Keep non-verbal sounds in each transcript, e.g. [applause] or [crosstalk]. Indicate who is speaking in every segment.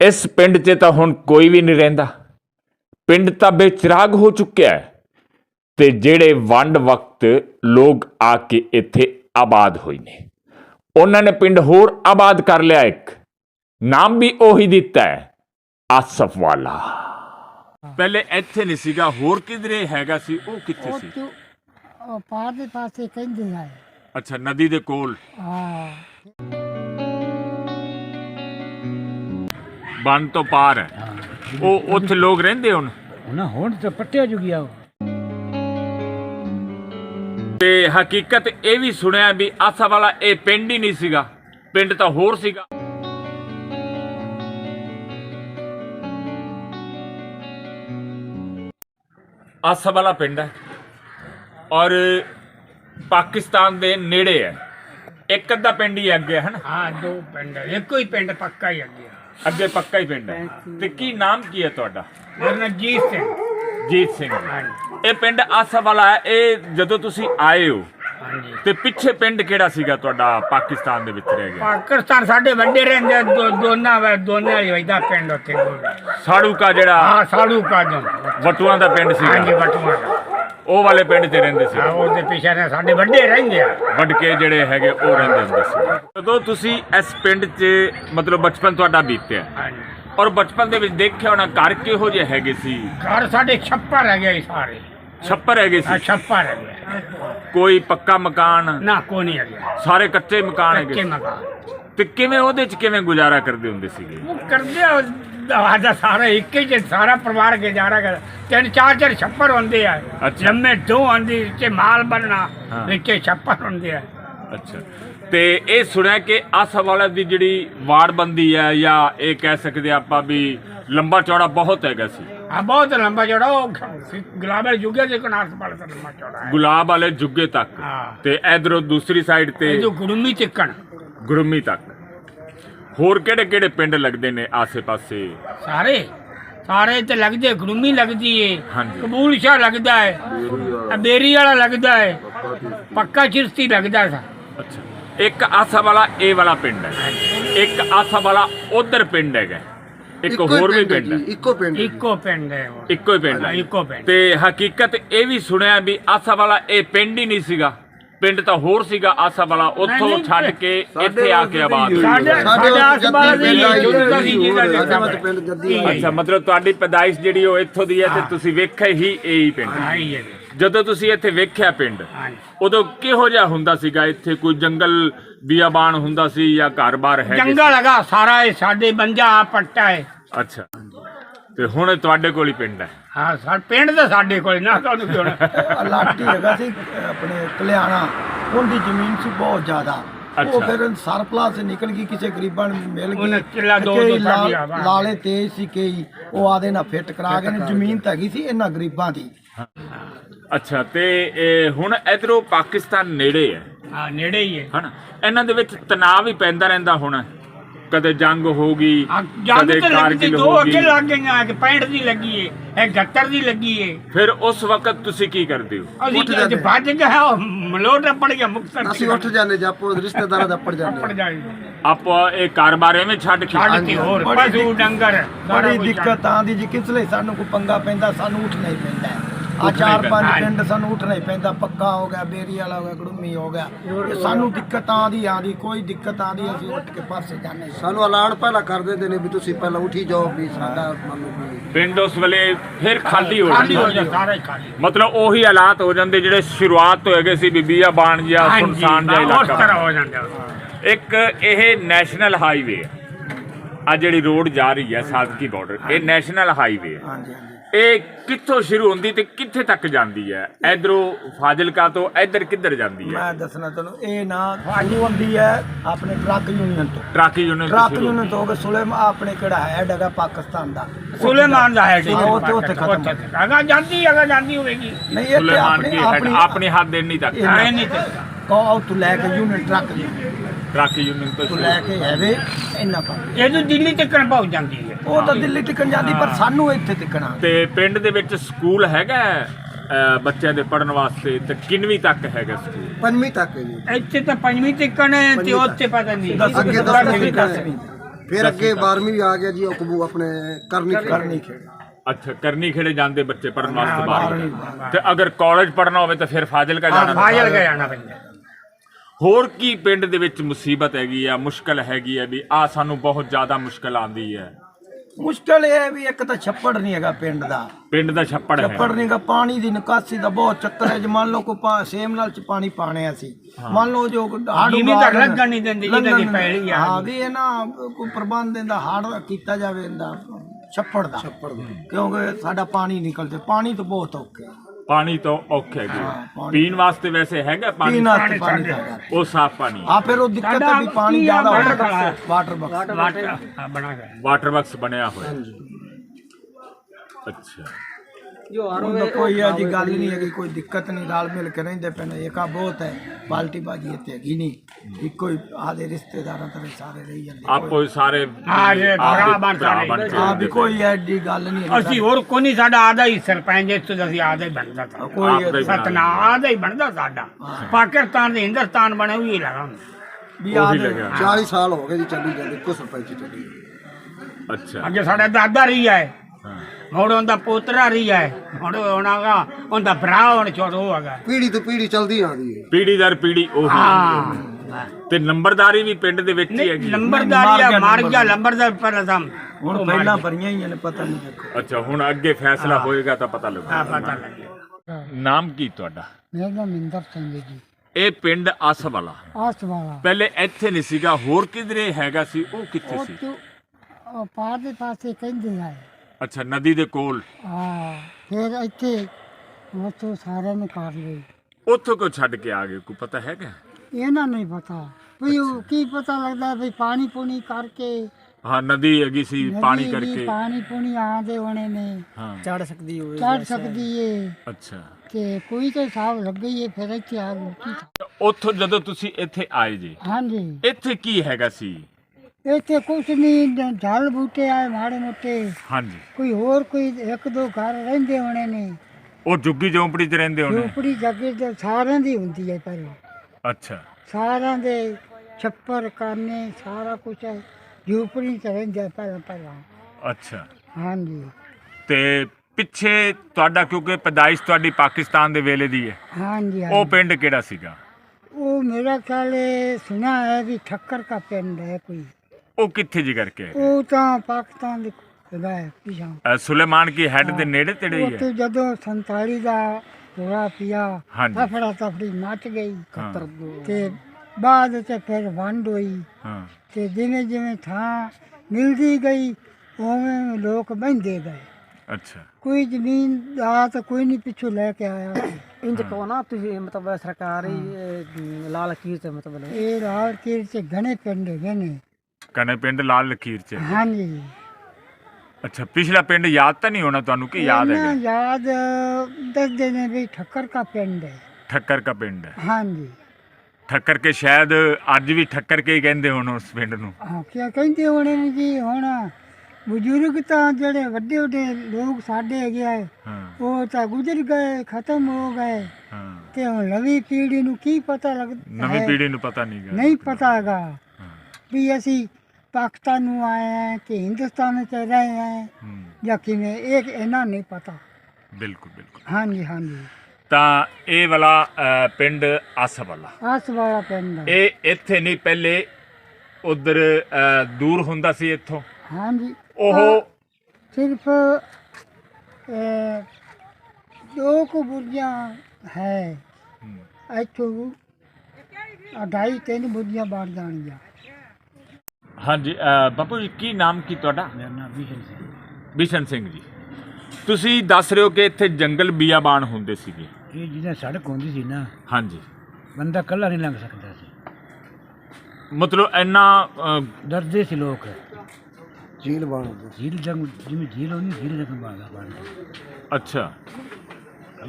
Speaker 1: ਇਸ ਪਿੰਡ 'ਚ ਤਾਂ ਹੁਣ ਕੋਈ ਵੀ ਨਹੀਂ ਰਹਿੰਦਾ। ਪਿੰਡ ਤਾਂ ਬੇਚਰਾਗ ਹੋ ਚੁੱਕਿਆ ਹੈ ਤੇ ਜਿਹੜੇ ਵੰਡ ਵਕਤ ਲੋਕ ਆ ਕੇ ਇੱਥੇ ਆਬਾਦ ਹੋਏ ਨੇ। ਉਹਨਾਂ ਨੇ ਪਿੰਡ ਹੋਰ ਆਬਾਦ ਕਰ ਲਿਆ ਇੱਕ। ਨਾਮ ਵੀ ਉਹੀ ਦਿੱਤਾ ਹੈ ਆਸਫ ਵਾਲਾ। ਪਹਿਲੇ ਇੱਥੇ ਨਹੀਂ ਸੀਗਾ ਹੋਰ ਕਿਧਰੇ ਹੈਗਾ ਸੀ ਉਹ ਕਿੱਥੇ
Speaker 2: ਉਹ ਤੂੰ ਉਹ ਪਾਰ ਦੇ ਪਾਸੇ ਕਹਿੰਦੇ ਆ।
Speaker 1: ਅੱਛਾ ਨਦੀ ਦੇ ਕੋਲ।
Speaker 2: ਹਾਂ।
Speaker 1: ਬੰਨ ਤੋਂ ਪਾਰ ਹੈ। ਉਹ ਉੱਥੇ ਲੋਕ ਰਹਿੰਦੇ ਹੁਣ।
Speaker 3: ਉਹਨਾਂ ਹੁਣ ਤਾਂ ਪੱਟਿਆ ਜੁਗਿਆ ਉਹ।
Speaker 1: ਤੇ ਹਕੀਕਤ ਇਹ ਵੀ ਸੁਣਿਆ ਵੀ ਆਸਾ ਵਾਲਾ ਇਹ ਪਿੰਡ ਹੀ ਨਹੀਂ ਸੀਗਾ। ਪਿੰਡ ਤਾਂ ਹੋਰ ਸੀਗਾ। ਆਸਾ ਵਾਲਾ ਪਿੰਡ ਹੈ। ਔਰ ਪਾਕਿਸਤਾਨ ਦੇ ਨੇੜੇ ਹੈ। ਇੱਕ ਅੱਧਾ ਪਿੰਡ ਹੀ ਅੱਗੇ ਹੈ ਨਾ?
Speaker 3: ਹਾਂ ਦੋ ਪਿੰਡ ਇੱਕੋ ਹੀ ਪਿੰਡ ਪੱਕਾ ਹੀ ਅੱਗੇ
Speaker 1: ਅੱਗੇ ਪੱਕਾ ਹੀ ਪਿੰਡ ਹੈ। ਤੇ ਕੀ ਨਾਮ ਕੀ ਹੈ ਤੁਹਾਡਾ?
Speaker 3: ਮੇਰਾ ਜੀਤ ਸਿੰਘ।
Speaker 1: ਜੀਤ ਸਿੰਘ ਇਹ ਪਿੰਡ ਆਸਾ ਵਾਲਾ ਹੈ। ਇਹ ਜਦੋਂ ਤੁਸੀਂ ਆਏ ਹੋ ਤੇ ਪਿੱਛੇ ਪਿੰਡ ਕਿਹੜਾ ਸੀਗਾ ਤੁਹਾਡਾ? ਪਾਕਿਸਤਾਨ ਦੇ ਵਿੱਚ ਰਹਿ ਗਿਆ
Speaker 3: ਪਾਕਿਸਤਾਨ ਸਾਡੇ ਵੱਡੇ ਰਹਿੰਦੇ ਦੋ ਦੋਨਾਂ ਵੇ ਦੋਨੇ ਵਾਲੀ ਵਜਦਾ ਪਿੰਡ ਉੱਥੇ।
Speaker 1: ਸਾੜੂਕਾ ਜਿਹੜਾ
Speaker 3: ਹਾਂ ਸਾੜੂ ਕਾਜਮ
Speaker 1: ਵਟੂਆਂ ਦਾ ਪਿੰਡ
Speaker 3: ਹਾਂਜੀ
Speaker 1: ਸੀਗਾ
Speaker 3: ਬਟੂਆ ਦਾ।
Speaker 1: ਉਹ ਵਾਲੇ ਪਿੰਡ 'ਚ ਰਹਿੰਦੇ ਸੀ।
Speaker 3: ਹਾਂ ਉਹਦੇ ਪਿੱਛੇ ਨੇ ਸਾਡੇ ਵੱਡੇ ਰਹਿੰਦੇ ਆ।
Speaker 1: ਵੱਡ ਕੇ ਜਿਹੜੇ ਹੈਗੇ ਉਹ ਰਹਿੰਦੇ ਹੁੰਦੇ ਸੀ। ਜਦੋਂ ਤੁਸੀਂ ਇਸ ਪਿੰਡ 'ਚ ਮਤਲਬ ਬਚਪਨ ਤੁਹਾਡਾ ਬੀਤਿਆ
Speaker 3: ਹਾਂਜੀ।
Speaker 1: ਔਰ ਬਚਪਨ ਦੇ ਵਿੱਚ ਦੇਖਿਆ ਹੋਣਾ ਘਰ ਕਿਹੋ ਜਿਹੇ ਹੈਗੇ ਸੀ?
Speaker 3: ਘਰ ਸਾਡੇ ਛੱਪਾ ਰਹਿ ਸੀ ਸਾਰੇ।
Speaker 1: ਛੱਪਰ ਹੈਗੇ
Speaker 3: ਆ
Speaker 1: ਸੀ
Speaker 3: ਛੱਪਾ ਰਹਿ ਗਿਆ
Speaker 1: ਕੋਈ ਪੱਕਾ ਮਕਾਨ?
Speaker 3: ਨਾ ਕੋ ਨਹੀਂ ਹੈਗਾ।
Speaker 1: ਸਾਰੇ ਕੱਚੇ ਮਕਾਨ
Speaker 3: ਕੱਚੇ। ਮਕਾਨ।
Speaker 1: ਤੇ ਕਿਵੇਂ ਉਹਦੇ 'ਚ ਕਿਵੇਂ ਗੁਜ਼ਾਰਾ ਕਰਦੇ ਹੁੰਦੇ ਸੀਗੇ?
Speaker 3: ਉਹ ਕਰਦੇ ਆ ਆਦਾ ਸਾਰਾ ਇੱਕ ਹੀ ਚ ਸਾਰਾ ਪਰਿਵਾਰ ਗੁਜ਼ਾਰਾ ਕਰ ਤਿੰਨ ਚਾਰ ਚਾਰ ਛੱਪਰ ਹੁੰਦੇ ਆ।
Speaker 1: ਅੱਛਾ।
Speaker 3: ਲੰਮੇ ਦੋ ਹੁੰਦੇ ਤੇ ਮਾਲ ਬਣਨਾ
Speaker 1: ਹਾਂ।
Speaker 3: ਵਿੱਚੇ ਛੱਪਰ ਹੁੰਦੇ ਆ।
Speaker 1: ਅੱਛਾ। ਤੇ ਇਹ ਸੁਣਿਆ ਕਿ ਆਸਾ ਵਾਲਾ ਦੀ ਜਿਹੜੀ ਵਾਰਬੰਦੀ ਹੈ ਜਾਂ ਇਹ ਕਹਿ ਸਕਦੇ ਆਪਾਂ ਵੀ ਲੰਬਾ ਚੌੜਾ ਬਹੁਤ ਹੈਗਾ ਸੀ।
Speaker 3: ਆ ਬਹੁਤ ਲੰਬਾ ਚੌੜਾ ਉਹ ਗੁਲਾਬੇ ਜੁਗੇ ਦੇ ਕਿਨਾਰ ਤੋਂ ਬੜਾ ਲੰਬਾ ਚੌੜਾ ਹੈ।
Speaker 1: ਗੁਲਾਬ ਵਾਲੇ ਜੁੱਗੇ ਤੱਕ।
Speaker 3: ਹਾਂ।
Speaker 1: ਤੇ ਇਧਰੋਂ ਦੂਸਰੀ ਸਾਈਡ ਤੇ
Speaker 3: ਇਹ ਜੋ ਗੁਰਮੀ ਚੱਕਣ।
Speaker 1: ਗੁਰਮੀ ਤੱਕ। ਹੋਰ ਕਿਹੜੇ ਕਿਹੜੇ ਪਿੰਡ ਲੱਗਦੇ ਨੇ ਆਸੇ-ਪਾਸੇ
Speaker 3: ਸਾਰੇ? ਸਾਰੇ ਤੇ ਲੱਗਦੇ ਗੁਰਮੀ ਲੱਗਦੀ ਏ।
Speaker 1: ਹਾਂਜੀ।
Speaker 3: ਕਬੂਲ ਸ਼ਾਹ ਲੱਗਦਾ ਹੈ ਅਬੇਰੀ ਵਾਲਾ ਲੱਗਦਾ ਹੈ ਪੱਕਾ ਚਿਸ਼ਤੀ ਲੱਗਦਾ ਹੈ
Speaker 1: ਅੱਛਾ। ਇੱਕ ਆਸਾ ਵਾਲਾ ਇਹ ਵਾਲਾ ਪਿੰਡ ਹੈ। ਇੱਕ ਆਸਾ ਵਾਲਾ ਉਧਰ ਪਿੰਡ ਹੈਗਾ। ਇੱਕ ਹੋਰ ਵੀ
Speaker 4: ਪਿੰਡ ਹੈ ਇੱਕੋ ਪਿੰਡ ਹੈ।
Speaker 3: ਇੱਕੋ ਪਿੰਡ ਹੈ ਉਹ।
Speaker 1: ਇੱਕੋ ਹੀ ਪਿੰਡ ਹੈ।
Speaker 3: ਇੱਕੋ ਪਿੰਡ।
Speaker 1: ਤੇ ਹਕੀਕਤ ਇਹ ਵੀ ਸੁਣਿਆ ਵੀ ਆਸਾ ਵਾਲਾ ਇਹ ਪਿੰਡ ਹੀ ਨਹੀਂ ਸੀਗਾ। ਪਿੰਡ ਤਾਂ ਹੋਰ ਸੀਗਾ ਆਸਾ ਵਾਲਾ ਉੱਥੋਂ
Speaker 3: ਨਹੀਂ,
Speaker 1: ਛੱਡ ਕੇ ਇੱਥੇ ਆ ਕੇ ਆਬਾਦ।
Speaker 3: ਸਾਡੇ
Speaker 4: ਸਾਡੇ
Speaker 3: ਆਸ-ਪਾਸ ਦੀ
Speaker 4: ਪਿੰਡ ਆਈ
Speaker 3: ਜੁੱਦਾ ਦੀ
Speaker 4: ਹੋਈ
Speaker 3: ਜਿਹਦਾ
Speaker 4: ਹੈ,
Speaker 3: ਜੱਦਾ
Speaker 4: ਸਾਡੇ ਪਿੰਡ ਜੱਦੀ।
Speaker 1: ਅੱਛਾ ਮਤਲਬ ਤੁਹਾਡੀ ਪੈਦਾਇਸ਼ ਜਿਹੜੀ ਉਹ ਇੱਥੋਂ ਦੀ ਹੈ ਤੇ ਤੁਸੀਂ ਵੇਖਿਆ ਹੀ ਇਹ ਹੀ ਪਿੰਡ
Speaker 3: ਹਾਂ। ਹੀ ਹੈ
Speaker 1: ਜਦੋਂ ਤੁਸੀਂ ਇੱਥੇ ਵੇਖਿਆ ਪਿੰਡ
Speaker 3: ਹਾਂਜੀ।
Speaker 1: ਉਦੋਂ ਕਿਹੋ ਜਿਹਾ ਹੁੰਦਾ ਸੀਗਾ? ਇੱਥੇ ਕੋਈ ਜੰਗਲ ਬਿਆਬਾਨ ਹੁੰਦਾ ਸੀ ਜਾਂ ਘਰ-ਬਾਰ ਹੈਗੇ ਸੀ?
Speaker 3: ਜੰਗਲ ਹੈਗਾ ਸਾਰਾ ਇਹ ਸਾਡੇ ਬੰਜਾ ਪੱਟਾ ਹੈ।
Speaker 1: ਅੱਛਾ। ਤੇ ਹੁਣ ਤੁਹਾਡੇ ਕੋਲ ਹੀ ਪਿੰਡ ਹੈ।
Speaker 3: ਹਾਂ ਸਾ ਪਿੰਡ ਤਾਂ ਸਾਡੇ ਕੋਲ ਨਾ ਤੁਹਾਨੂੰ ਕਿਉਂ
Speaker 4: ਲਾਟੀ ਹੈਗਾ ਸੀ ਆਪਣੇ ਕਲਿਆਣਾ ਉਹਦੀ ਜ਼ਮੀਨ ਸੀ ਬਹੁਤ ਜ਼ਿਆਦਾ। ਉਹ। ਫਿਰ ਸਰਪਲਾ ਸੇ ਨਿਕਲ ਗਈ ਕਿਸੇ ਗਰੀਬਾਂ ਨੂੰ ਮਿਲ ਗਈ।
Speaker 3: ਉਹਨੇ ਕਿੱਲਾ ਦੋ ਦੋ।
Speaker 4: ਲਾਲੇ ਤੇਜ਼ ਸੀ ਕਈ ਉਹ ਆਦੇ ਨਾਲ ਫਿੱਟ ਕਰਾ ਕੇ ਨੇ ਜ਼ਮੀਨ ਤਾਂ ਹੈਗੀ ਸੀ ਇਹਨਾਂ ਗਰੀਬਾਂ ਦੀ।
Speaker 1: ਅੱਛਾ ਤੇ ਇਹ ਹੁਣ ਇਧਰੋਂ ਪਾਕਿਸਤਾਨ ਨੇੜੇ ਹੈ।
Speaker 3: ਹਾਂ ਨੇੜੇ ਹੀ ਹੈ।
Speaker 1: ਹਨਾ? ਇਹਨਾਂ ਦੇ ਵਿੱਚ ਤਣਾਅ ਵੀ ਪੈਂਦਾ ਰਹਿੰਦਾ ਹੋਣਾ। ਕਦੇ ਜੰਗ ਹੋ ਗਈ
Speaker 3: ਆ ਜੰਗ
Speaker 1: ਕਦੇ
Speaker 3: ਤੇ ਲੱਗਦੀ
Speaker 1: ਕਾਰਗਿਲ
Speaker 3: ਦੋ
Speaker 1: ਹੋ
Speaker 3: ਅੱਗੇ
Speaker 1: ਗਈ
Speaker 3: ਲੱਗ ਗਈਆਂ ਕਿ 65 ਦੀ ਲੱਗੀ ਏ ਇਹ 71 ਦੀ ਲੱਗੀ ਏ।
Speaker 1: ਫਿਰ ਉਸ ਵਕਤ ਤੁਸੀਂ ਕੀ ਕਰਦੇ ਹੋ?
Speaker 3: ਅਸੀਂ
Speaker 4: ਉੱਠ
Speaker 3: ਅੱਜ
Speaker 4: ਜਾਂਦੇ।
Speaker 3: ਭੱਜ ਗਏ ਉਹ ਮਲੋਟ ਪੜ ਗਿਆ ਮੁਕਤਸਰ
Speaker 4: ਅਸੀਂ ਉੱਠ ਜਾਂਦੇ ਜਾਪੋ ਰਿਸ਼ਤੇਦਾਰਾਂ ਦਾ ਪੜ
Speaker 3: ਪੜ
Speaker 4: ਜਾਂਦੇ
Speaker 3: ਜਾਏ
Speaker 1: ਆਪ ਇਹ ਕਾਰੋਬਾਰ ਐਵੇਂ ਛੱਡ ਕੇ
Speaker 3: ਛੱਡ ਕੇ ਹੋਰ
Speaker 4: ਬੜੀ
Speaker 3: ਪਸ਼ੂ
Speaker 4: ਦਿੱਕਤ-
Speaker 3: ਡੰਗਰ ਸਾਰਾ
Speaker 4: ਬੜੀ
Speaker 3: ਕੁਛ
Speaker 4: ਦਿੱਕਤ ਆਂਦੀ ਜੀ ਕਿਸ ਲਈ ਸਾਨੂੰ ਕੋਈ ਪੰਗਾ ਪੈਂਦਾ ਸਾਨੂੰ ਉੱਠਣਾ ਹੀ ਪੈਂਦਾ। ਹੈ। ਆ ਚਾਰ ਪੰਜ। ਪਿੰਡ ਸਾਨੂੰ ਉੱਠਣਾ ਹੀ ਪੈਂਦਾ। ਪੱਕਾ ਹੋ ਗਿਆ ਬੇਰੀ ਵਾਲਾ ਹੋ ਗਿਆ ਗੜੂਮੀ ਹੋ ਗਿਆ। ਇਹ ਸਾਨੂੰ ਦਿੱਕਤ ਆਂਦੀ ਆਂਦੀ ਕੋਈ ਦਿੱਕਤ ਆਂਦੀ ਅਸੀਂ ਉੱਠ ਕੇ ਪਾਸੇ ਜਾਂਦੇ ਸਾਨੂੰ ਐਲਾਨ ਪਹਿਲਾਂ ਕਰ ਦਿੰਦੇ ਨੇ ਵੀ ਤੁਸੀਂ ਪਹਿਲਾਂ ਉੱਠੀ ਜਾਓ ਵੀ ਸਾਡਾ ਮੰਨ ਲਓ ਵੀ
Speaker 1: ਪਿੰਡ ਉਸ ਵੇਲੇ ਫਿਰ ਖਾਲੀ ਹੋ
Speaker 3: ਖਾਲੀ ਹੋ
Speaker 1: ਜਾਂਦਾ।
Speaker 3: ਜਾ ਸਾਰਾ ਹੀ ਖਾਲੀ।
Speaker 1: ਮਤਲਬ ਉਹੀ ਹਾਲਾਤ ਹੋ ਜਾਂਦੇ ਜਿਹੜੇ ਸ਼ੁਰੂਆਤ ਤੋਂ ਹੈਗੇ ਸੀ ਬੀਬੀਆ ਬਾਣ ਜਿਹਾ
Speaker 3: ਹਾਂਜੀ
Speaker 1: ਸੁਨਸਾਨ ਜਿਹਾ
Speaker 3: ਉਸ
Speaker 1: ਇਲਾਕਾ।
Speaker 3: ਤਰ੍ਹਾਂ ਹੋ ਜਾਂਦਾ।
Speaker 1: ਇੱਕ ਇਹ ਨੈਸ਼ਨਲ ਹਾਈਵੇ ਆ। ਜਿਹੜੀ ਰੋਡ ਜਾ ਰਹੀ ਹੈ ਸਾਦਕੀ ਬਾਰਡਰ ਇਹ ਨੈਸ਼ਨਲ ਹਾਈਵੇ ਹੈ
Speaker 4: ਹਾਂਜੀ ਹਾਂਜੀ।
Speaker 1: ਇਹ ਕਿੱਥੋਂ ਸ਼ੁਰੂ ਹੁੰਦੀ ਤੇ ਕਿੱਥੇ ਤੱਕ ਜਾਂਦੀ ਹੈ? ਇਧਰੋਂ ਫਾਜ਼ਿਲਕਾ ਤੋਂ ਇਧਰ ਕਿੱਧਰ ਜਾਂਦੀ ਹੈ?
Speaker 4: ਮੈਂ ਦੱਸਣਾ ਤੁਹਾਨੂੰ ਇਹ ਨਾ ਸ਼ੁਰੂ ਹੁੰਦੀ ਹੈ ਆਪਣੇ ਟਰੱਕ ਯੂਨੀਅਨ ਤੋਂ।
Speaker 1: ਟਰੱਕ ਯੂਨੀਅਨ ਤੋਂ
Speaker 4: ਟਰੱਕ ਯੂਨੀਅਨ ਤੋਂ ਕੇ ਸੁਲੇਮ ਆਪਣੇ ਕਿਹੜਾ ਹੈਡ ਹੈਗਾ ਪਾਕਿਸਤਾਨ ਦਾ?
Speaker 3: ਸੁਲੇਮਾਨ ਦਾ ਹੈ
Speaker 4: ਹਾਂ, ਉੱਥੇ- ਉੱਥੇ ਖਤਮ।
Speaker 3: ਅਗਾ ਜਾਂਦੀ ਅਗਾ ਜਾਂਦੀ ਹੋਵੇਗੀ।
Speaker 4: ਨਹੀਂ
Speaker 1: ਸੁਲੇਮਾਨ
Speaker 4: ਆਪਣੀ ਆਪਣੀ
Speaker 1: ਆਪਣੀ ਹੱਦ ਇੰਨੀ ਤੱਕ।
Speaker 4: ਇਹ
Speaker 3: ਆਏ ਨਹੀਂ ਤੇ
Speaker 4: ਕੋ ਤੋਂ ਲੈ ਕੇ ਯੂਨੀਅਨ ਟਰੱਕ।
Speaker 1: ਟਰੱਕ ਯੂਨੀਅਨ ਤੋਂ
Speaker 4: ਤੋਂ
Speaker 1: ਸ਼ੁਰੂ
Speaker 4: ਲੈ ਕੇ ਹੈਵੇ ਇੰਨਾ ਪਾ।
Speaker 3: ਇਹ ਤੋਂ ਦਿੱਲੀ ਤੱਕ ਪਹੁੰਚ ਜਾਂਦੀ ਹੈ।
Speaker 4: ਉਹ ਤਾਂ ਦਿੱਲੀ ਤੱਕ ਜਾਂਦੀ ਪਰ ਸਾਨੂੰ ਇੱਥੇ ਤੱਕਣਾ।
Speaker 1: ਤੇ ਪਿੰਡ ਦੇ ਵਿੱਚ ਸਕੂਲ ਹੈਗਾ ਹੈ, ਅਹ, ਬੱਚਿਆਂ ਦੇ ਪੜਨ ਵਾਸਤੇ ਤੇ ਕਿੰਨਵੀਂ ਤੱਕ ਹੈਗਾ ਸਕੂਲ?
Speaker 4: ਪੰਜਵੀਂ ਤੱਕ ਹੈ ਜੀ।
Speaker 3: ਇੱਥੇ ਤਾਂ ਪੰਜਵੀਂ ਤੱਕ ਤੇ ਉੱਥੇ ਪਤਾ ਨਹੀਂ।
Speaker 4: ਅੱਗੇ
Speaker 3: ਦਸਵੀਂ ਤੱਕ।
Speaker 4: ਦਸਵੀਂ ਫਿਰ ਅੱਗੇ 12ਵੀਂ ਵੀ ਆ ਗਿਆ ਜੀ ਉਹ ਕਬੂ ਆਪਣੇ ਕਰਨੀ ਕਰਨੀ ਖੇਡ।
Speaker 1: ਅੱਛਾ ਕਰਨੀ ਖੇੜੇ ਜਾਂਦੇ ਬੱਚੇ ਪੜਨ ਵਾਸਤੇ ਬਾਹਰ। ਤੇ ਅਗਰ ਕਾਲਜ ਪੜਨਾ ਹੋਵੇ ਤਾਂ ਫਿਰ ਫਾਜ਼ਿਲਕਾ ਜਾਣਾ
Speaker 3: ਫਾਜ਼ਲ ਕੇ ਜਾਣਾ ਪੈਂਦਾ।
Speaker 1: ਹੋਰ ਕੀ ਪਿੰਡ ਦੇ ਵਿੱਚ ਮੁਸੀਬਤ ਹੈਗੀ ਆ ਮੁਸ਼ਕਲ ਹੈਗੀ ਹੈ ਵੀ ਆ ਸਾਨੂੰ ਬਹੁਤ ਜ਼ਿਆਦਾ ਮੁਸ਼ਕਲ ਆਂਦੀ ਹੈ?
Speaker 4: ਮੁਸ਼ਕਲ ਇਹ ਹੈ ਵੀ ਇੱਕ ਤਾਂ ਛੱਪੜ ਨਹੀਂ ਹੈਗਾ ਪਿੰਡ ਦਾ।
Speaker 1: ਪਿੰਡ ਦਾ ਛੱਪੜ ਹੈ।
Speaker 4: ਛੱਪੜ ਨਹੀਂਗਾ ਪਾਣੀ ਦੀ ਨਿਕਾਸੀ ਦਾ ਬਹੁਤ ਚੱਕਰ ਹੈ ਜੇ। ਮੰਨ ਲਓ ਕੋ ਪਾ ਸੇਮ ਨਾਲ ਚ ਪਾਣੀ ਪਾਣੇ ਅਸੀਂ ਮੰਨ ਲਓ ਜੋ ਹੜ
Speaker 3: ਜਿਮੀ ਤੱਕ ਲੱਗਣ ਨਹੀਂ ਦਿੰਦੀ ਜਿਹਨਾਂ ਦੀ ਪੈਲੀ ਆ।
Speaker 4: ਹਾਂ ਵੀ ਇਹ ਨਾ ਕੋਈ ਪ੍ਰਬੰਧ ਇਹਦਾ ਹੜ ਕੀਤਾ ਜਾਵੇ ਇਹਦਾ ਛੱਪੜ ਦਾ। ਕਿਉਂਕਿ ਸਾਡਾ ਪਾਣੀ ਨਿਕਲਦੇ ਪਾਣੀ ਤਾਂ ਬਹੁਤ ਔਖਾ ਹੈ।
Speaker 1: ਪਾਣੀ ਤੋਂ ਔਖਾ ਹੈ
Speaker 4: ਪਾਣੀ-
Speaker 1: ਵਾਸਤੇ ਵੈਸੇ ਹੈਗਾ ਪਾਣੀ।
Speaker 4: ਪੀਣਾ ਤੇ ਪਾਣੀ ਦਾ ਹੈਗਾ।
Speaker 1: ਉਹ ਸਾਫ਼ ਪਾਣੀ।
Speaker 4: ਆ ਫਿਰ ਉਹ ਦਿੱਕਤ ਹੈ ਵੀ ਪਾਣੀ ਜ਼ਿਆਦਾ ਹੋ ਗਿਆ ਵਾਟਰ ਬਕਸ।
Speaker 3: ਵਾਟਰ ਹਾਂ, ਬਣਾ ਕੇ।
Speaker 1: ਵਾਟਰ ਬਾਕਸ ਬਣਿਆ ਹੋਇਆ। ਅੱਛਾ।
Speaker 4: ਉਹਦਾ ਕੋਈ ਅਜੀ ਗੱਲ ਨਹੀਂ ਹੈਗੀ ਕੋਈ ਦਿੱਕਤ ਨਹੀਂ ਰਲ ਮਿਲ ਕੇ ਰਹਿੰਦੇ ਪਏ ਨੇ ਏਕਾ ਬਹੁਤ ਹੈ ਬਾਲਟੀ ਬਾਜੀ ਇੱਥੇ ਹੈਗੀ ਨਹੀਂ ਇੱਕੋ ਹੀ ਆਦੇ ਰਿਸ਼ਤੇਦਾਰਾਂ ਤਰ੍ਹਾਂ ਸਾਰੇ ਰਹੀ ਜਾਂਦੇ
Speaker 1: ਆਪੋ ਹੀ ਸਾਰੇ
Speaker 3: ਹਾਂ, ਇਹ
Speaker 1: ਆਪਦੇ
Speaker 3: ਭਰਾ ਬਣ
Speaker 1: ਭਰਾ
Speaker 3: ਸਾਰੇ।
Speaker 1: ਬਣ ਕੇ
Speaker 4: ਆ ਵੀ
Speaker 1: ਰਹਿੰਦੇ
Speaker 4: ਕੋਈ ਐਡੀ ਗੱਲ ਨਹੀਂ ਹੈਗੀ
Speaker 3: ਅਸੀਂ ਹੋਰ ਕੋਈ ਨਹੀਂ ਸਾਡਾ ਆਦਾ ਹੀ ਸਰਪੰਚ ਇਸ ਤੋਂ ਅਸੀਂ ਆਦਾ ਹੀ ਬਣਦਾ ਤਾ
Speaker 4: ਕੋਈ
Speaker 1: ਆਪਦਾ ਹੀ ਬਣਾ
Speaker 3: ਸਤਨਾ ਆਦਾ ਹੀ ਬਣਦਾ ਸਾਡਾ। ਪਾਕਿਸਤਾਨ ਦੇ ਹਿੰਦੁਸਤਾਨ ਬਣੇ ਹੋਈ ਲਗਾ
Speaker 4: ਵੀ
Speaker 1: ਉਹੀ
Speaker 4: ਆਦੇ
Speaker 1: ਲੱਗਿਆ
Speaker 4: 40 ਸਾਲ ਹੋ ਗਏ ਜੀ ਚੱਲੀ ਜਾਂਦੀ ਕੁਛ ਸਰਪੰਚ ਚੱਲੀ
Speaker 1: ਅੱਛਾ।
Speaker 3: ਅੱਗੇ ਸਾਡਾ ਦਾਦਾ ਰਹੀ ਹਾਂ। ਹੁਣ ਉਹਦਾ ਪੋਤਰਾ ਰਹੀ ਹੈ। ਹੁਣ ਉਹਨਾਗਾ ਉਹਦਾ ਭਰਾ ਹੁਣ ਛੋਟੋ ਹੈਗਾ।
Speaker 4: ਪੀੜੀ ਤੋਂ ਪੀੜੀ ਚਲਦੀ ਆਂਦੀ ਹੈ।
Speaker 1: ਪੀੜੀ ਦਰ ਪੀੜੀ ਉਹੀ
Speaker 3: ਹਾਂ।
Speaker 1: ਤੇ ਨੰਬਰਦਾਰੀ ਵੀ ਪਿੰਡ ਦੇ ਵਿੱਚ ਹੀ ਹੈਗੀ
Speaker 3: ਲੰਬਰਦਾਰੀ ਆ ਮਾਰ ਗਿਆ ਲੰਬਰਦਾਰ ਪਰ ਸਮ
Speaker 4: ਹੁਣ ਪਹਿਲਾਂ ਭਰੀਆਂ ਹੀ ਨੇ ਪਤਾ ਨਹੀਂ ਦੇਖੋ
Speaker 1: ਅੱਛਾ ਹੁਣ ਅੱਗੇ ਫੈਸਲਾ ਹੋਏਗਾ ਤਾਂ ਪਤਾ
Speaker 3: ਆ
Speaker 1: ਲੱਗੂਗਾ
Speaker 3: ਪਤਾ ਲੱਗਿਆ
Speaker 1: ਨਾਮ ਕੀ ਤੁਹਾਡਾ?
Speaker 2: ਮੇਰਾ ਨਾਮ ਮਿੰਦਰ ਸਿੰਘ ਹੈ ਜੀ।
Speaker 1: ਇਹ ਪਿੰਡ ਆਸ ਵਾਲਾ
Speaker 2: ਆਸ ਵਾਲਾ
Speaker 1: ਪਹਿਲੇ ਇੱਥੇ ਨਹੀਂ ਸੀਗਾ ਹੋਰ ਕਿਧਰੇ ਹੈਗਾ ਸੀ ਉਹ ਕਿੱਥੇ ਸੀ?
Speaker 2: ਉਹ ਪਾਰ ਦੇ ਪਾਸੇ ਕਹਿੰਦੇ ਆ।
Speaker 1: ਅੱਛਾ ਨਦੀ ਦੇ ਕੋਲ।
Speaker 2: ਹਾਂ ਫਿਰ ਇੱਥੇ ਉੱਥੋਂ ਸਾਰਿਆਂ ਨੇ ਕਰ ਲਈ
Speaker 1: ਉੱਥੋਂ ਕੋ ਛੱਡ ਕੇ ਆ ਗਏ? ਕੋਈ ਪਤਾ ਹੈਗਾ?
Speaker 2: ਇਹਨਾਂ ਨਹੀਂ ਪਤਾ। ਵੀ ਉਹ ਕੀ ਪਤਾ ਲੱਗਦਾ ਵੀ ਪਾਣੀ ਪੂਣੀ ਕਰਕੇ
Speaker 1: ਹਾਂ ਨਦੀ ਹੈਗੀ ਸੀ ਪਾਣੀ
Speaker 2: ਨਦੀ ਵੀ
Speaker 1: ਕਰਕੇ।
Speaker 2: ਪਾਣੀ ਪੂਣੀ ਆਉਂਦੇ ਹੋਣੇ ਨੇ।
Speaker 1: ਹਾਂ।
Speaker 4: ਚੜ ਸਕਦੀ ਹੋਵੇ।
Speaker 2: ਚੜ ਸਕਦੀ ਏ।
Speaker 1: ਅੱਛਾ।
Speaker 2: ਤੇ ਕੋਈ ਤਾਂ ਹਿਸਾਬ ਲੱਗੀ ਏ ਫਿਰ ਇੱਥੇ ਆ ਗਈ
Speaker 1: ਉੱਥੋਂ ਜਦੋਂ ਤੁਸੀਂ ਇੱਥੇ ਆਏ ਜੀ
Speaker 2: ਹਾਂਜੀ।
Speaker 1: ਇੱਥੇ ਕੀ ਹੈਗਾ ਸੀ?
Speaker 2: ਇੱਥੇ ਕੁਛ ਨਹੀਂ ਝਾਲ ਬੂਟੇ ਆਏ ਮਾੜੇ ਮੋਟੇ।
Speaker 1: ਹਾਂਜੀ।
Speaker 2: ਕੋਈ ਹੋਰ ਕੋਈ ਇੱਕ ਦੋ ਘਰ ਰਹਿੰਦੇ ਹੋਣੇ ਨੇ।
Speaker 1: ਉਹ ਜੁੱਗੀ ਝੌਂਪੜੀ 'ਚ ਰਹਿੰਦੇ ਹੋਣੇ।
Speaker 2: ਝੋਪੜੀ ਜੱਗੇ ਤੇ ਸਾਰਿਆਂ ਦੀ ਹੁੰਦੀ ਹੈ ਪਹਿਲਾਂ
Speaker 1: ਅੱਛਾ।
Speaker 2: ਸਾਰਿਆਂ ਦੇ ਛੱਪਰ ਕਾਨੇ ਸਾਰਾ ਕੁਝ ਹੈ। ਝੋਪੜੀ ਚ ਰਹਿੰਦੇ ਪਹਿਲਾਂ ਪਹਿਲਾਂ।
Speaker 1: ਅੱਛਾ।
Speaker 2: ਹਾਂਜੀ।
Speaker 1: ਤੇ ਪਿੱਛੇ ਤੁਹਾਡਾ ਕਿਉਂਕਿ ਪੈਦਾਇਸ਼ ਤੁਹਾਡੀ ਪਾਕਿਸਤਾਨ ਦੇ ਵੇਲੇ ਦੀ ਹੈ।
Speaker 2: ਹਾਂਜੀ
Speaker 1: ਉਹ। ਪਿੰਡ ਕਿਹੜਾ ਸੀਗਾ?
Speaker 2: ਉਹ ਮੇਰਾ ਖਿਆਲ ਹੈ ਸੁਣਾ ਹੈ ਵੀ ਠੱਕਰ ਦਾ ਪਿੰਡ ਹੈ ਕੋਈ।
Speaker 1: ਉਹ ਕਿੱਥੇ ਜੀ ਕਰਕੇ
Speaker 2: ਉਹ ਤਾਂ ਪਾਕਿਸਤਾਨ ਦੇ ਹੈਗਾ ਹੈ ਪਿਛਾਂ
Speaker 1: ਅ, ਸੁਲੇਮਾਨ ਕੀ ਹੈਡ ਦੇ ਨੇੜੇ ਤੇੜੇ ਹੀ ਹੈ?
Speaker 2: ਉੱਥੇ ਜਦੋਂ 47 ਦਾ ਹੋਇਆ ਪਿਆ
Speaker 1: ਹਾਂਜੀ।
Speaker 2: ਤਫੜਾ ਤਫੜੀ ਮੱਚ ਗਈ।
Speaker 1: ਹਾਂ।
Speaker 2: ਤੇ ਬਾਅਦ ਚ ਫਿਰ ਵੰਡ ਹੋਈ।
Speaker 1: ਹਾਂ।
Speaker 2: ਤੇ ਜਿਵੇਂ ਜਿਵੇਂ ਥਾਂ ਮਿਲਦੀ ਗਈ ਉਵੇਂ ਲੋਕ ਬਹਿੰਦੇ ਗਏ।
Speaker 1: ਅੱਛਾ।
Speaker 2: ਕੋਈ ਜ਼ਮੀਨ ਦਾ ਤਾਂ ਕੋਈ ਨਹੀਂ ਪਿੱਛੋਂ ਲੈ ਕੇ ਆਇਆ।
Speaker 5: ਇੰਜ ਕਹੋ ਨਾ ਤੁਸੀਂ ਮਤਲਬ ਸਰਕਾਰੀ ਲਾਲ ਲਕੀਰ ਤੇ ਮਤਲਬ
Speaker 2: ਇਹ। ਰਾਲ ਕੀਰ ਚ ਘਣੇ ਪਿੰਡ ਹੈਗੇ ਨੇ।
Speaker 1: ਕਨੇ ਪਿੰਡ ਲਾਲ ਲਖੀਰ ਚ
Speaker 2: ਹਾਂਜੀ।
Speaker 1: ਅੱਛਾ ਪਿਛਲਾ ਪਿੰਡ ਯਾਦ ਤਾਂ ਨਹੀਂ ਹੋਣਾ ਤੁਹਾਨੂੰ ਕਿ ਯਾਦ ਹੈਗਾ?
Speaker 2: ਯਾਦ ਦੱਸਦੇ ਨੇ ਵੀ ਠੱਕਰ ਦਾ ਪਿੰਡ ਹੈ।
Speaker 1: ਠੱਕਰ ਕਾ ਪਿੰਡ ਹੈ।
Speaker 2: ਹਾਂਜੀ।
Speaker 1: ਠੱਕਰ ਕੇ ਸ਼ਾਇਦ ਅੱਜ ਵੀ ਠੱਕਰ ਕੇ ਹੀ ਕਹਿੰਦੇ ਹੋਣ ਉਸ ਪਿੰਡ ਨੂੰ।
Speaker 2: ਹਾਂ ਕੀ ਕਹਿੰਦੇ ਹੋਣੇ ਨੇ ਜੀ ਹੁਣ? ਬਜ਼ੁਰਗ ਤਾਂ ਜਿਹੜੇ ਵੱਡੇ ਵੱਡੇ ਲੋਕ ਸਾਡੇ ਹੈਗੇ ਆ
Speaker 1: ਹਾਂ।
Speaker 2: ਉਹ ਤਾਂ ਗੁਜ਼ਰ ਗਏ ਖਤਮ ਹੋ ਗਏ।
Speaker 1: ਹਾਂ।
Speaker 2: ਤੇ ਹੁਣ ਨਵੀਂ ਪੀੜ੍ਹੀ ਨੂੰ ਕੀ ਪਤਾ ਲੱਗਦਾ
Speaker 1: ਨਵੀਂ
Speaker 2: ਹੈ?
Speaker 1: ਪੀੜ੍ਹੀ ਨੂੰ ਪਤਾ ਨਹੀਂ ਗਾ।
Speaker 2: ਨਹੀਂ ਪਤਾ ਹੈਗਾ
Speaker 1: ਹਾਂ,
Speaker 2: ਵੀ ਅਸੀਂ ਪਾਕਿਸਤਾਨ ਨੂੰ ਆਏ ਹਾਂ ਕਿ ਹਿੰਦੁਸਤਾਨ ਚ ਰਹੇ ਹਾਂ। ਜਾਂ ਕਿਵੇਂ ਇਹ ਇਹਨਾਂ ਨਹੀਂ ਪਤਾ।
Speaker 1: ਬਿਲਕੁਲ ਬਿਲਕੁਲ।
Speaker 2: ਹਾਂਜੀ ਹਾਂਜੀ।
Speaker 1: ਤਾਂ ਇਹ ਵਾਲਾ ਅ, ਪਿੰਡ ਆਸਾ ਵਾਲਾ।
Speaker 2: ਆਸ ਵਾਲਾ ਪਿੰਡ ਹੈ।
Speaker 1: ਇਹ ਇੱਥੇ ਨਹੀਂ ਪਹਿਲੇ ਉਧਰ ਦੂਰ ਹੁੰਦਾ ਸੀ ਇੱਥੋਂ।
Speaker 2: ਹਾਂਜੀ।
Speaker 1: ਉਹ
Speaker 2: ਸਿਰਫ ਅਹ, ਦੋ ਕੁ ਬੁਰਜੀਆਂ ਹੈ।
Speaker 1: ਹੂੰ,
Speaker 2: ਇੱਥੋਂ ਅਢਾਈ ਤਿੰਨ ਬੁਰਜੀਆਂ ਬਣ ਜਾਣਗੀਆਂ।
Speaker 1: ਹਾਂਜੀ ਅ, ਬਾਪੂ ਜੀ ਕੀ ਨਾਮ ਕੀ ਤੁਹਾਡਾ?
Speaker 3: ਮੇਰਾ ਨਾਮ ਵਿਸ਼ਨ ਸਿੰਘ।
Speaker 1: ਬਿਸ਼ਨ ਸਿੰਘ ਜੀ। ਤੁਸੀਂ ਦੱਸ ਰਹੇ ਹੋ ਕਿ ਇੱਥੇ ਜੰਗਲ ਬੀਆਬਾਨ ਹੁੰਦੇ ਸੀਗੇ।
Speaker 3: ਇਹ ਜਿਹਨਾਂ ਸੜਕ ਹੁੰਦੀ ਸੀ ਨਾ
Speaker 1: ਹਾਂਜੀ।
Speaker 3: ਬੰਦਾ ਕੱਲਾ ਨਹੀਂ ਲੰਘ ਸਕਦਾ ਸੀ।
Speaker 1: ਮਤਲਬ ਇੰਨਾ ਅ,
Speaker 3: ਡਰਦੇ ਸੀ ਲੋਕ।
Speaker 4: ਝੀਲ ਬਣਦੀ
Speaker 3: ਝੀਲ ਜੰਗ ਜਿਵੇਂ ਝੀਲ ਹੁੰਦੀ ਝੀਲ ਜੰਗ ਬਾਗਾ ਬਣ
Speaker 1: ਅੱਛਾ।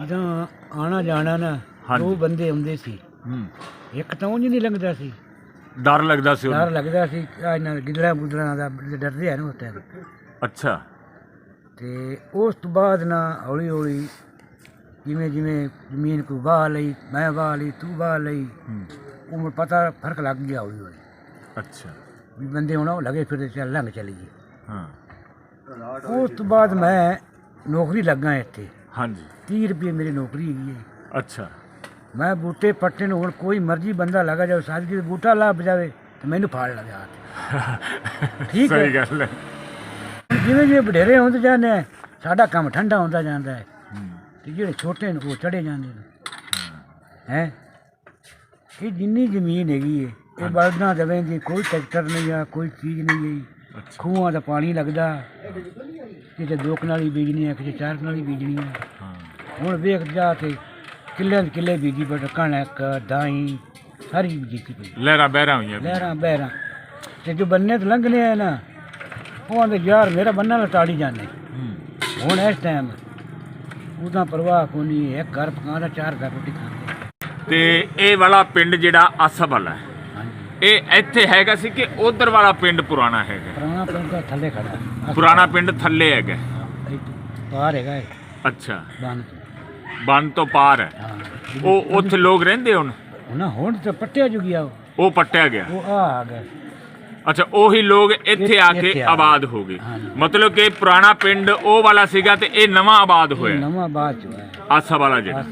Speaker 3: ਜਦੋਂ ਆਣਾ ਜਾਣਾ ਨਾ
Speaker 1: ਹਾਂਜੀ।
Speaker 3: ਦੋ ਬੰਦੇ ਹੁੰਦੇ ਸੀ।
Speaker 1: ਹੂੰ।
Speaker 3: ਇੱਕ ਤਾਂ ਉਂਝ ਨਹੀਂ ਲੰਘਦਾ ਸੀ।
Speaker 1: ਡਰ ਲੱਗਦਾ ਸੀ
Speaker 3: ਡਰ
Speaker 1: ਉਹਨੂੰ
Speaker 3: ਲੱਗਦਾ ਸੀ ਇਹਨਾਂ ਗਿੱਦੜਾਂ ਗੁੱਦੜਾਂ ਦਾ ਡਰਦੇ ਆ ਨਾ ਉੱਤੇ
Speaker 1: ਅੱਛਾ।
Speaker 3: ਤੇ ਉਸ ਤੋਂ ਬਾਅਦ ਨਾ ਹੌਲੀ ਹੌਲੀ ਜਿਵੇਂ ਜਿਵੇਂ ਜ਼ਮੀਨ ਕੋ ਵਾਹ ਲਈ ਮੈਂ ਵਾਹ ਲਈ ਤੂੰ ਵਾਹ ਲਈ
Speaker 1: ਹੂੰ,
Speaker 3: ਪਤਾ ਫ਼ਰਕ ਲੱਗ ਗਿਆ ਹੌਲੀ ਹੌਲੀ
Speaker 1: ਅੱਛਾ।
Speaker 6: ਵੀ ਬੰਦੇ ਹੁਣ ਉਹ ਲਗੇ ਫਿਰ ਚੱਲ ਲੰਘ ਚਲੀਏ
Speaker 1: ਹਾਂ।
Speaker 6: ਉਸ ਤੋਂ ਬਾਅਦ ਮੈਂ ਨੌਕਰੀ ਲੱਗਾ ਇੱਥੇ।
Speaker 1: ਹਾਂਜੀ।
Speaker 6: 30 ਰੁਪਏ ਮੇਰੀ ਨੌਕਰੀ ਹੈਗੀ ਹੈ।
Speaker 1: ਅੱਛਾ।
Speaker 6: ਮੈਂ ਬੂਟੇ ਪੱਟੇ ਨੂੰ ਹੁਣ ਕੋਈ ਮਰਜ਼ੀ ਬੰਦਾ ਲਗਾ ਜਾਵੇ ਸਾਡੀ ਜੇ ਬੂਟਾ ਲੱਭ ਜਾਵੇ ਤੇ ਮੈਨੂੰ ਫਾੜ ਲਵੇ ਹੱਥ [laughs] ਠੀਕ ਹੈ।
Speaker 1: ਸਹੀ ਗੱਲ ਹੈ।
Speaker 6: ਜਿਵੇਂ ਜਿਵੇਂ ਵਡੇਰੇ ਹੁੰਦੇ ਜਾਂਦੇ ਆ ਸਾਡਾ ਕੰਮ ਠੰਡਾ ਹੁੰਦਾ ਜਾਂਦਾ ਹੈ। ਤੇ ਜਿਹੜੇ ਛੋਟੇ ਨੇ ਉਹ ਚੜੇ ਜਾਂਦੇ ਨੇ। ਹੈ। ਇਹ ਜਿੰਨੀ ਜ਼ਮੀਨ ਹੈਗੀ ਹੈ ਇਹ ਬਲਦਾਂ ਦਵੇਂ ਦੀ ਕੋਈ ਟਰੈਕਟਰ ਨਹੀਂ ਆ ਕੋਈ ਚੀਜ਼ ਨਹੀਂ ਹੈ ਖੂਹਾਂ ਦਾ ਪਾਣੀ ਲੱਗਦਾ। ਕਿਤੇ ਦੋ ਕਨਾਲੀ ਬੀਜਣੀ ਹੈ ਕਿਤੇ ਚਾਰ ਕਨਾਲੀ ਬੀਜਣੀ ਹੈ। ਹੁਣ ਵੇਖ ਜਾ ਤੇ ਕਿੱਲੇ ਦੇ ਕਿੱਲੇ ਬੀਜੀ ਬਟ ਕਣਕ ਦਾਈ ਸਾਰੀ ਬੀਜੀ ਪਈ।
Speaker 1: ਲਹਿਰਾਂ ਬਹਿਰਾਂ ਹੋਈਆਂ
Speaker 6: ਲਹਿਰਾਂ ਬਹਿਰਾਂ। ਤੇ ਜੋ ਬੰਨੇ ਤੇ ਲੰਘਨੇ ਆ ਨਾ ਉਹ ਆਂਦੇ ਯਾਰ ਮੇਰਾ ਬੰਨਾ ਲਟਾੜੀ ਜਾਂਦੇ। ਹੁਣ ਇਸ ਟਾਈਮ ਉਹਦਾ ਪ੍ਰਵਾਹ ਕੋਈ ਨਹੀਂ ਇੱਕ ਘਰ ਪਕਾਉਂਦਾ ਚਾਰ ਘਰ ਰੋਟੀ ਖਾਂਦੇ
Speaker 1: ਤੇ ਇਹ ਵਾਲਾ ਪਿੰਡ ਜਿਹੜਾ ਅਸਬ ਵਾਲਾ ਹੈ, ਇਹ ਇੱਥੇ ਹੈਗਾ ਸੀ ਕਿ ਉਧਰ ਵਾਲਾ ਪਿੰਡ ਪੁਰਾਣਾ ਹੈਗਾ?
Speaker 6: ਪੁਰਾਣਾ ਪਿੰਡ ਦਾ ਥੱਲੇ ਖੜਾ
Speaker 1: ਪੁਰਾਣਾ ਪਿੰਡ ਥੱਲੇ ਹੈਗਾ।
Speaker 6: ਬਾਹਰ ਹੈਗਾ ਇਹ।
Speaker 1: ਅੱਛਾ।
Speaker 6: ਬੰਨ
Speaker 1: ਬੰਨ ਤੋਂ ਪਾਰ ਹੈ।
Speaker 6: ਹਾਂ।
Speaker 1: ਉਹ ਉੱਥੇ ਲੋਕ ਰਹਿੰਦੇ ਹੁਣ?
Speaker 6: ਉਹਨਾਂ ਹੁਣ ਤੇ ਪੱਟਿਆ ਜੁ ਗਿਆ ਉਹ।
Speaker 1: ਉਹ ਪੱਟਿਆ ਗਿਆ।
Speaker 6: ਉਹ ਆ ਆ ਗਿਆ।
Speaker 1: ਅੱਛਾ ਉਹੀ ਲੋਕ ਇੱਥੇ ਆ ਕੇ
Speaker 6: ਇੱਥੇ ਆ
Speaker 1: ਆਬਾਦ ਹੋ ਗਏ।
Speaker 6: ਹਾਂਜੀ।
Speaker 1: ਮਤਲਬ ਕਿ ਪੁਰਾਣਾ ਪਿੰਡ ਉਹ ਵਾਲਾ ਸੀਗਾ ਤੇ ਇਹ ਨਵਾਂ ਆਬਾਦ ਹੋਇਆ।
Speaker 6: ਨਵਾਂ ਬਾਅਦ ਚ ਹੋਇਆ
Speaker 1: ਆਸਾ ਵਾਲਾ ਜਿਹੜਾ।